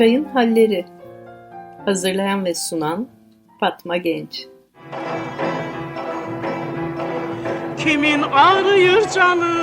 Çayın Halleri. Hazırlayan ve sunan Fatma Genç. Kimin ağrıyor canı?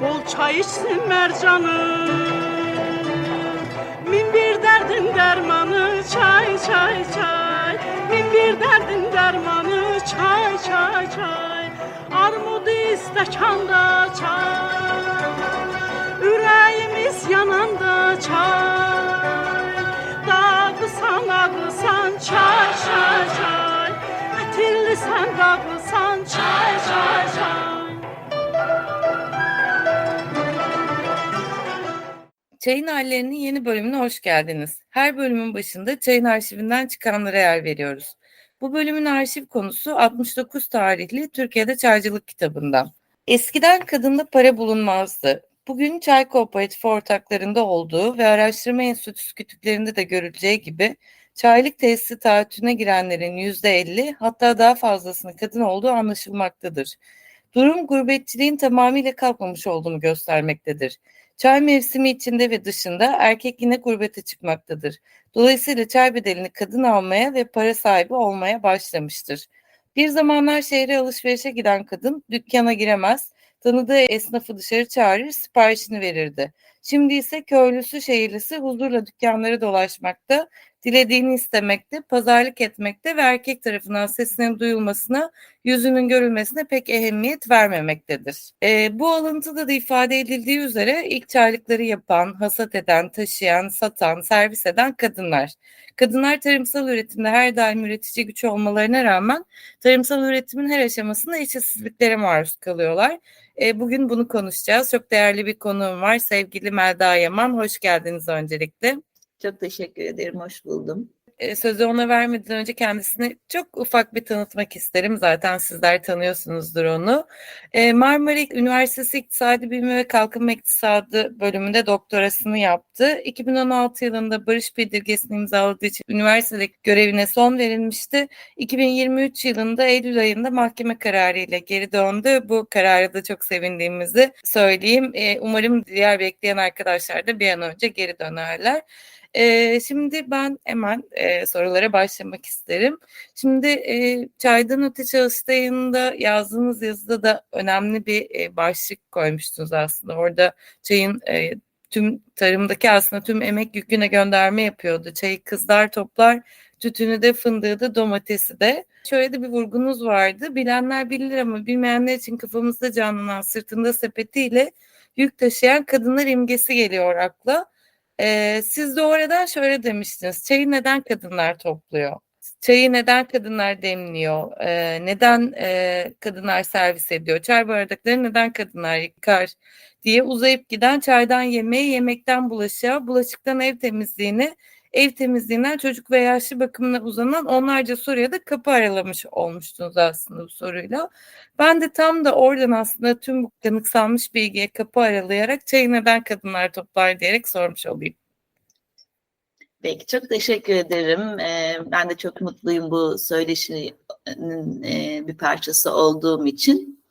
Bol çay içsin mercanı. Min bir derdin dermanı Çay çay çay. Min bir derdin dermanı Çay çay çay. Armud istekanda çay Çayın Hallerinin yeni bölümüne hoş geldiniz. Her bölümün başında çayın arşivinden çıkanlara yer veriyoruz. Bu bölümün arşiv konusu 69 tarihli Türkiye'de çaycılık kitabından. Eskiden kadında para bulunmazdı. Bugün çay kooperatif ortaklarında olduğu ve araştırma enstitüsü kütüklerinde de görüleceği gibi çaylık tesisi taahhütüne girenlerin %50 hatta daha fazlasının kadın olduğu anlaşılmaktadır. Durum gurbetçiliğin tamamıyla kalkmamış olduğunu göstermektedir. Çay mevsimi içinde ve dışında erkek yine gurbete çıkmaktadır. Dolayısıyla çay bedelini kadın almaya ve para sahibi olmaya başlamıştır. Bir zamanlar şehre alışverişe giden kadın dükkana giremez, tanıdığı esnafı dışarı çağırır, siparişini verirdi. Şimdi ise köylüsü, şehirlisi huzurla dükkanları dolaşmakta, dilediğini istemekte, pazarlık etmekte ve erkek tarafından sesinin duyulmasına, yüzünün görülmesine pek ehemmiyet vermemektedir. E, bu alıntıda da ifade edildiği üzere ilk çaylıkları yapan, hasat eden, taşıyan, satan, servis eden kadınlar. Kadınlar tarımsal üretimde her daim üretici güç olmalarına rağmen tarımsal üretimin her aşamasında eşitsizliklere maruz kalıyorlar. E, bugün bunu konuşacağız. Çok değerli bir konuğum var. Sevgili Melda Yaman. Hoş geldiniz öncelikle. Çok teşekkür ederim, hoş buldum. E, sözü ona vermeden önce kendisini çok ufak bir tanıtmak isterim. Zaten sizler tanıyorsunuzdur onu. E, Marmara Üniversitesi İktisadi Bilimi ve Kalkınma İktisadı bölümünde doktorasını yaptı. 2016 yılında Barış Bildirgesi'ni imzaladığı için üniversitedeki görevine son verilmişti. 2023 yılında Eylül ayında mahkeme kararı ile geri döndü. Bu kararı da çok sevindiğimizi söyleyeyim. E, umarım diğer bekleyen arkadaşlar da bir an önce geri dönerler. E, şimdi ben hemen e, sorulara başlamak isterim. Şimdi e, Çaydan Öte Çalıştayı'nda yazdığınız yazıda da önemli bir e, başlık koymuştunuz aslında. Orada çayın e, tüm tarımdaki aslında tüm emek yüküne gönderme yapıyordu. Çayı kızlar toplar, tütünü de fındığı da domatesi de. Şöyle de bir vurgunuz vardı. Bilenler bilir ama bilmeyenler için kafamızda canlanan sırtında sepetiyle yük taşıyan kadınlar imgesi geliyor akla. Ee, siz de oradan şöyle demiştiniz. Çayı neden kadınlar topluyor? Çayı neden kadınlar demliyor? Ee, neden e, kadınlar servis ediyor? Çay bardakları neden kadınlar yıkar? diye uzayıp giden çaydan yemeğe, yemekten bulaşığa, bulaşıktan ev temizliğine, ev temizliğinden çocuk ve yaşlı bakımına uzanan onlarca soruya da kapı aralamış olmuştunuz aslında bu soruyla. Ben de tam da oradan aslında tüm bu kanıksanmış bilgiye kapı aralayarak çayı neden kadınlar toplar diyerek sormuş olayım. Peki çok teşekkür ederim. Ee, ben de çok mutluyum bu söyleşinin e, bir parçası olduğum için.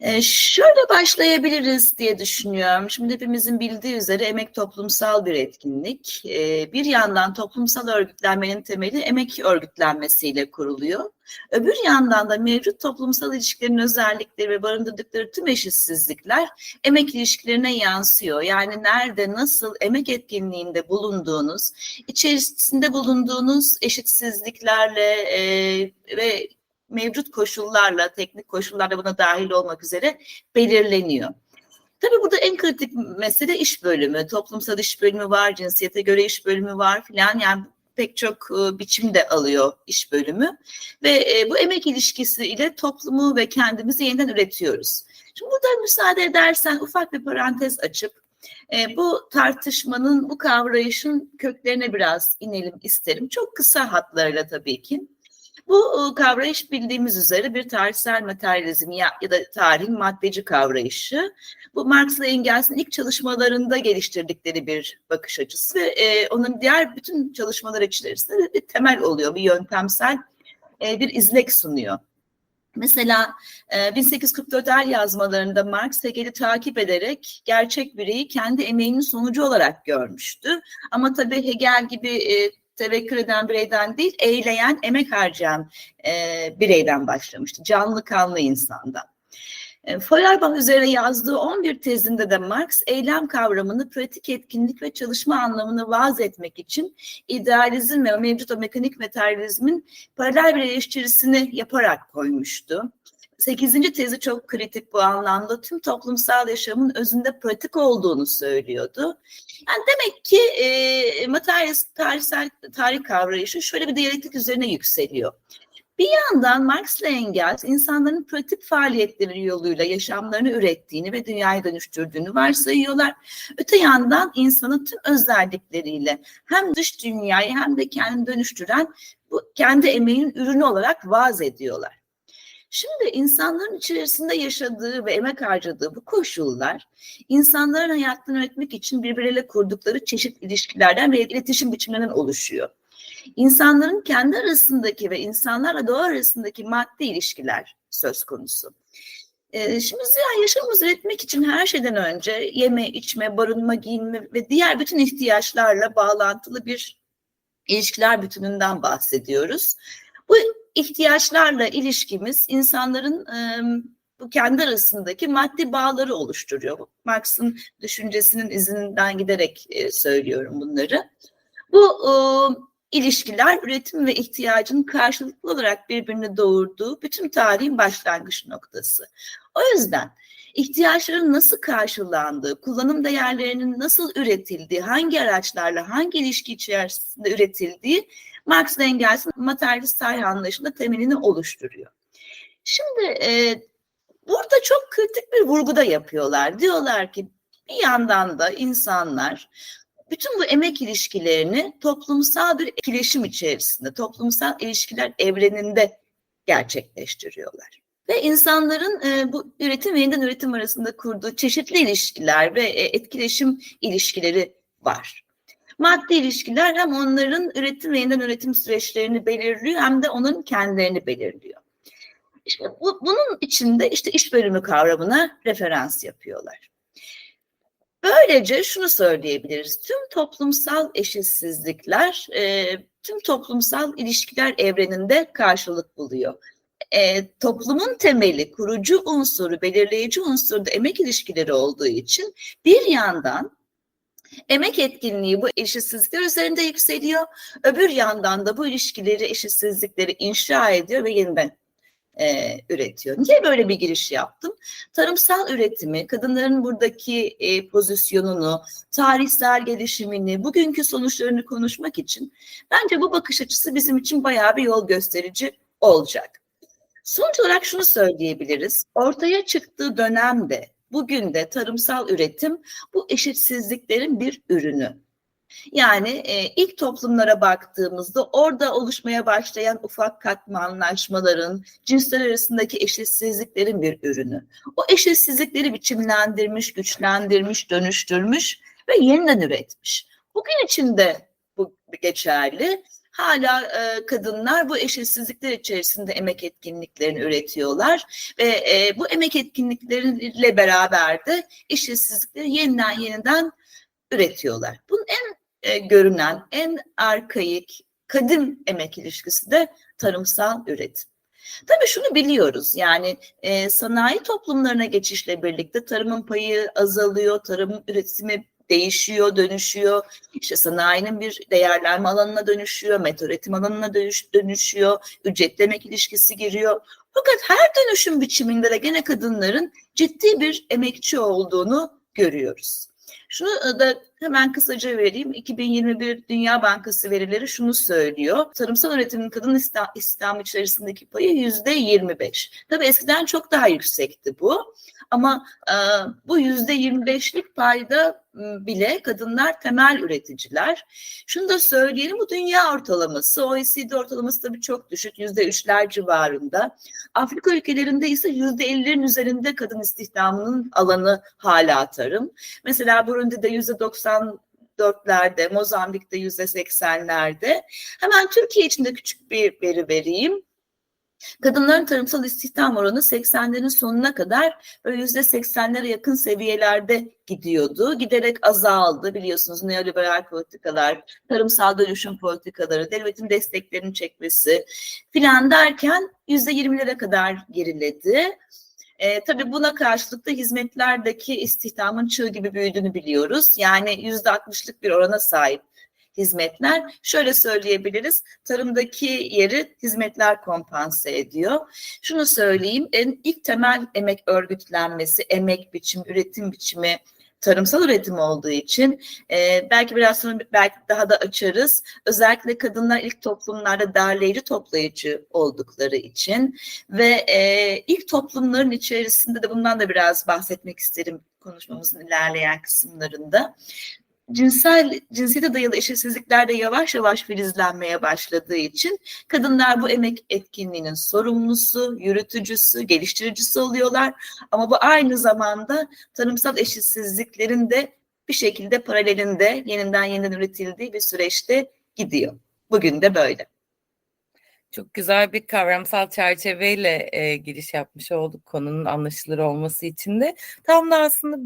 Ee, şöyle başlayabiliriz diye düşünüyorum. Şimdi hepimizin bildiği üzere emek toplumsal bir etkinlik. Ee, bir yandan toplumsal örgütlenmenin temeli emek örgütlenmesiyle kuruluyor. Öbür yandan da mevcut toplumsal ilişkilerin özellikleri ve barındırdıkları tüm eşitsizlikler emek ilişkilerine yansıyor. Yani nerede, nasıl emek etkinliğinde bulunduğunuz, içerisinde bulunduğunuz eşitsizliklerle e, ve mevcut koşullarla, teknik koşullarla buna dahil olmak üzere belirleniyor. Tabii burada en kritik mesele iş bölümü. Toplumsal iş bölümü var, cinsiyete göre iş bölümü var filan. Yani pek çok e, biçim de alıyor iş bölümü. Ve e, bu emek ilişkisi ile toplumu ve kendimizi yeniden üretiyoruz. Şimdi burada müsaade edersen ufak bir parantez açıp e, bu tartışmanın, bu kavrayışın köklerine biraz inelim isterim. Çok kısa hatlarla tabii ki. Bu kavrayış bildiğimiz üzere bir tarihsel materyalizm ya, ya da tarihin maddeci kavrayışı. Bu Marx ve Engels'in ilk çalışmalarında geliştirdikleri bir bakış açısı ve e, onun diğer bütün çalışmalar içerisinde bir temel oluyor, bir yöntemsel e, bir izlek sunuyor. Mesela e, 1844 el yazmalarında Marx Hegel'i takip ederek gerçek bireyi kendi emeğinin sonucu olarak görmüştü. Ama tabii Hegel gibi e, tevekkül eden bireyden değil, eyleyen, emek harcayan e, bireyden başlamıştı. Canlı kanlı insandan. E, Feuerbach üzerine yazdığı 11 tezinde de Marx eylem kavramını pratik etkinlik ve çalışma anlamını vaz etmek için idealizm ve mevcut o mekanik materyalizmin paralel bir eleştirisini yaparak koymuştu. Sekizinci tezi çok kritik bu anlamda tüm toplumsal yaşamın özünde pratik olduğunu söylüyordu. Yani demek ki e, materyalist tarihsel tarih kavrayışı şöyle bir diyalektik üzerine yükseliyor. Bir yandan Marx ile Engels insanların pratik faaliyetleri yoluyla yaşamlarını ürettiğini ve dünyayı dönüştürdüğünü varsayıyorlar. Öte yandan insanın tüm özellikleriyle hem dış dünyayı hem de kendini dönüştüren bu kendi emeğinin ürünü olarak vaz ediyorlar. Şimdi insanların içerisinde yaşadığı ve emek harcadığı bu koşullar insanların hayatını üretmek için birbirleriyle kurdukları çeşitli ilişkilerden ve iletişim biçimlerinden oluşuyor. İnsanların kendi arasındaki ve insanlarla doğa arasındaki maddi ilişkiler söz konusu. Ee, şimdi yani yaşamımızı üretmek için her şeyden önce yeme, içme, barınma, giyinme ve diğer bütün ihtiyaçlarla bağlantılı bir ilişkiler bütününden bahsediyoruz. Bu ihtiyaçlarla ilişkimiz insanların e, bu kendi arasındaki maddi bağları oluşturuyor. Marx'ın düşüncesinin izinden giderek e, söylüyorum bunları. Bu e, ilişkiler üretim ve ihtiyacın karşılıklı olarak birbirini doğurduğu bütün tarihin başlangıç noktası. O yüzden ihtiyaçların nasıl karşılandığı, kullanım değerlerinin nasıl üretildiği, hangi araçlarla, hangi ilişki içerisinde üretildiği Marx Engels'in materyalist tarih anlayışında temelini oluşturuyor. Şimdi e, burada çok kritik bir vurguda yapıyorlar. Diyorlar ki bir yandan da insanlar bütün bu emek ilişkilerini toplumsal bir etkileşim içerisinde, toplumsal ilişkiler evreninde gerçekleştiriyorlar. Ve insanların e, bu üretim ve yeniden üretim arasında kurduğu çeşitli ilişkiler ve e, etkileşim ilişkileri var. Maddi ilişkiler hem onların üretim ve yeniden üretim süreçlerini belirliyor hem de onların kendilerini belirliyor. İşte bu, bunun içinde işte iş bölümü kavramına referans yapıyorlar. Böylece şunu söyleyebiliriz. Tüm toplumsal eşitsizlikler, e, tüm toplumsal ilişkiler evreninde karşılık buluyor. E, toplumun temeli, kurucu unsuru, belirleyici unsuru da emek ilişkileri olduğu için bir yandan emek etkinliği bu eşitsizlikler üzerinde yükseliyor. Öbür yandan da bu ilişkileri, eşitsizlikleri inşa ediyor ve yeniden e, üretiyor. Niye böyle bir giriş yaptım? Tarımsal üretimi, kadınların buradaki e, pozisyonunu, tarihsel gelişimini, bugünkü sonuçlarını konuşmak için bence bu bakış açısı bizim için bayağı bir yol gösterici olacak. Sonuç olarak şunu söyleyebiliriz. Ortaya çıktığı dönemde, bugün de tarımsal üretim bu eşitsizliklerin bir ürünü. Yani e, ilk toplumlara baktığımızda orada oluşmaya başlayan ufak katmanlaşmaların, cinsler arasındaki eşitsizliklerin bir ürünü. O eşitsizlikleri biçimlendirmiş, güçlendirmiş, dönüştürmüş ve yeniden üretmiş. Bugün içinde bu geçerli. Hala e, kadınlar bu eşitsizlikler içerisinde emek etkinliklerini üretiyorlar ve e, bu emek etkinlikleriyle beraber de eşitsizlikleri yeniden yeniden üretiyorlar. Bunun en e, görünen, en arkaik, kadim emek ilişkisi de tarımsal üretim. Tabii şunu biliyoruz yani e, sanayi toplumlarına geçişle birlikte tarımın payı azalıyor, tarım üretimi değişiyor, dönüşüyor. İşte sanayinin bir değerlenme alanına dönüşüyor, metal üretim alanına dönüş, dönüşüyor, ücretlemek ilişkisi giriyor. Fakat her dönüşüm biçiminde de gene kadınların ciddi bir emekçi olduğunu görüyoruz. Şunu da hemen kısaca vereyim. 2021 Dünya Bankası verileri şunu söylüyor. Tarımsal üretimin kadın istihdamı içerisindeki payı yüzde 25. Tabii eskiden çok daha yüksekti bu. Ama e, bu yüzde 25'lik payda bile kadınlar temel üreticiler. Şunu da söyleyelim bu dünya ortalaması. OECD ortalaması tabii çok düşük. Yüzde üçler civarında. Afrika ülkelerinde ise yüzde 50'lerin üzerinde kadın istihdamının alanı hala tarım. Mesela Burundi'de yüzde 90 dörtlerde, Mozambik'te yüzde seksenlerde. Hemen Türkiye için de küçük bir veri vereyim. Kadınların tarımsal istihdam oranı 80'lerin sonuna kadar böyle %80'lere yakın seviyelerde gidiyordu. Giderek azaldı biliyorsunuz neoliberal politikalar, tarımsal dönüşüm politikaları, devletin desteklerini çekmesi filan derken %20'lere kadar geriledi. E, tabii buna karşılık da hizmetlerdeki istihdamın çığ gibi büyüdüğünü biliyoruz. Yani yüzde altmışlık bir orana sahip hizmetler. Şöyle söyleyebiliriz, tarımdaki yeri hizmetler kompanse ediyor. Şunu söyleyeyim, en ilk temel emek örgütlenmesi, emek biçimi, üretim biçimi tarımsal üretim olduğu için e, belki biraz sonra belki daha da açarız. Özellikle kadınlar ilk toplumlarda derleyici toplayıcı oldukları için ve e, ilk toplumların içerisinde de bundan da biraz bahsetmek isterim konuşmamızın ilerleyen kısımlarında cinsel cinsiyete dayalı eşitsizlikler de yavaş yavaş filizlenmeye başladığı için kadınlar bu emek etkinliğinin sorumlusu, yürütücüsü, geliştiricisi oluyorlar. Ama bu aynı zamanda tarımsal eşitsizliklerin de bir şekilde paralelinde yeniden yeniden üretildiği bir süreçte gidiyor. Bugün de böyle. Çok güzel bir kavramsal çerçeveyle e, giriş yapmış olduk konunun anlaşılır olması için de. Tam da aslında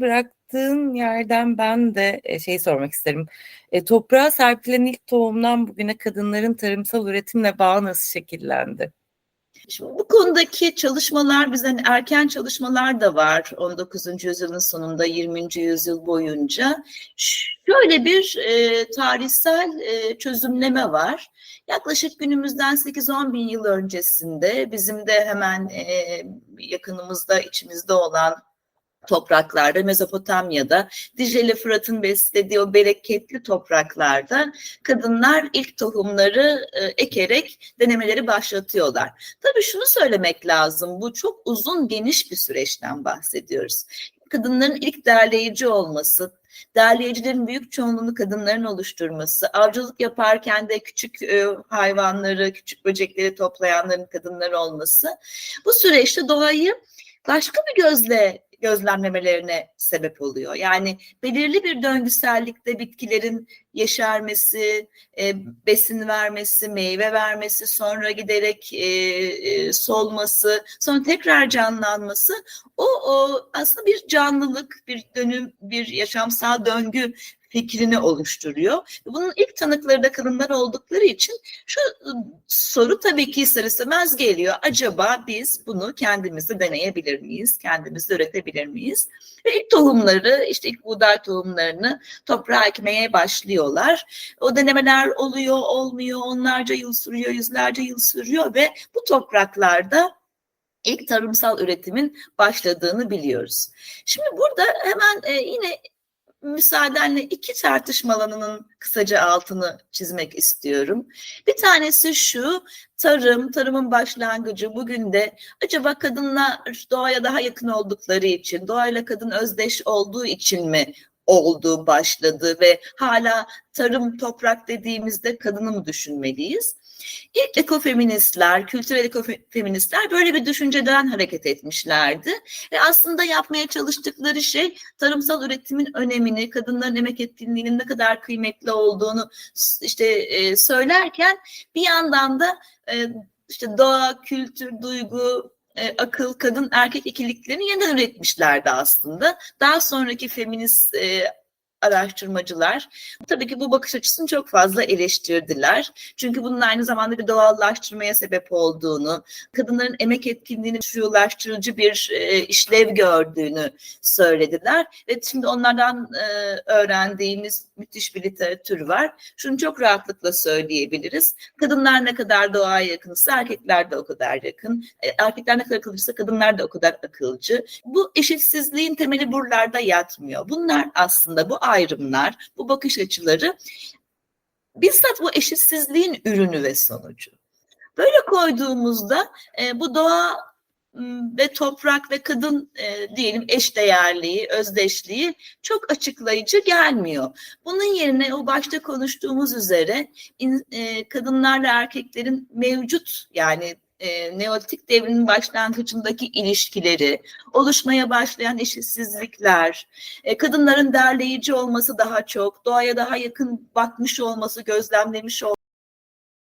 bıraktığın yerden ben de şey sormak isterim. E, toprağa serpilen ilk tohumdan bugüne kadınların tarımsal üretimle bağı nasıl şekillendi? Şimdi bu konudaki çalışmalar bizden erken çalışmalar da var 19. yüzyılın sonunda 20. yüzyıl boyunca. Şöyle bir e, tarihsel e, çözümleme var. Yaklaşık günümüzden 8-10 bin yıl öncesinde bizim de hemen e, yakınımızda içimizde olan topraklarda Mezopotamya'da Dicle ile Fırat'ın beslediği o bereketli topraklarda kadınlar ilk tohumları e, ekerek denemeleri başlatıyorlar. Tabii şunu söylemek lazım bu çok uzun geniş bir süreçten bahsediyoruz. Kadınların ilk derleyici olması, derleyicilerin büyük çoğunluğunu kadınların oluşturması, avcılık yaparken de küçük e, hayvanları, küçük böcekleri toplayanların kadınlar olması bu süreçte doğayı başka bir gözle gözlemlemelerine sebep oluyor. Yani belirli bir döngüsellikte bitkilerin yeşermesi, e, besin vermesi, meyve vermesi, sonra giderek e, e, solması, sonra tekrar canlanması o, o aslında bir canlılık, bir dönüm, bir yaşamsal döngü fikrini oluşturuyor. Bunun ilk tanıkları da kadınlar oldukları için şu ıı, soru tabii ki ister istemez geliyor. Acaba biz bunu kendimizde deneyebilir miyiz? Kendimizde üretebilir miyiz? Ve ilk tohumları işte ilk buğday tohumlarını toprağa ekmeye başlıyorlar. O denemeler oluyor, olmuyor, onlarca yıl sürüyor, yüzlerce yıl sürüyor ve bu topraklarda ilk tarımsal üretimin başladığını biliyoruz. Şimdi burada hemen e, yine müsaadenle iki tartışma alanının kısaca altını çizmek istiyorum. Bir tanesi şu, tarım, tarımın başlangıcı bugün de acaba kadınlar doğaya daha yakın oldukları için, doğayla kadın özdeş olduğu için mi oldu, başladı ve hala tarım, toprak dediğimizde kadını mı düşünmeliyiz? İlk ekofeministler, kültürel ekofeministler böyle bir düşünceden hareket etmişlerdi. Ve aslında yapmaya çalıştıkları şey tarımsal üretimin önemini, kadınların emek etkinliğinin ne kadar kıymetli olduğunu işte e, söylerken bir yandan da e, işte doğa, kültür, duygu, e, akıl, kadın, erkek ikiliklerini yeniden üretmişlerdi aslında. Daha sonraki feminist e, araştırmacılar tabii ki bu bakış açısını çok fazla eleştirdiler. Çünkü bunun aynı zamanda bir doğallaştırmaya sebep olduğunu, kadınların emek etkinliğini şuyulaştırıcı bir e, işlev gördüğünü söylediler. Ve şimdi onlardan e, öğrendiğimiz müthiş bir literatür var. Şunu çok rahatlıkla söyleyebiliriz. Kadınlar ne kadar doğaya yakınsa erkekler de o kadar yakın. E, erkekler ne kadar akılcıysa kadınlar da o kadar akılcı. Bu eşitsizliğin temeli buralarda yatmıyor. Bunlar aslında bu ayrımlar, bu bakış açıları bizzat bu eşitsizliğin ürünü ve sonucu. Böyle koyduğumuzda e, bu doğa ve toprak ve kadın e, diyelim eşdeğerliği, özdeşliği çok açıklayıcı gelmiyor. Bunun yerine o başta konuştuğumuz üzere in, e, kadınlarla erkeklerin mevcut yani e, Neolitik devrimin başlangıcındaki ilişkileri, oluşmaya başlayan eşitsizlikler, e, kadınların derleyici olması daha çok, doğaya daha yakın bakmış olması, gözlemlemiş olması,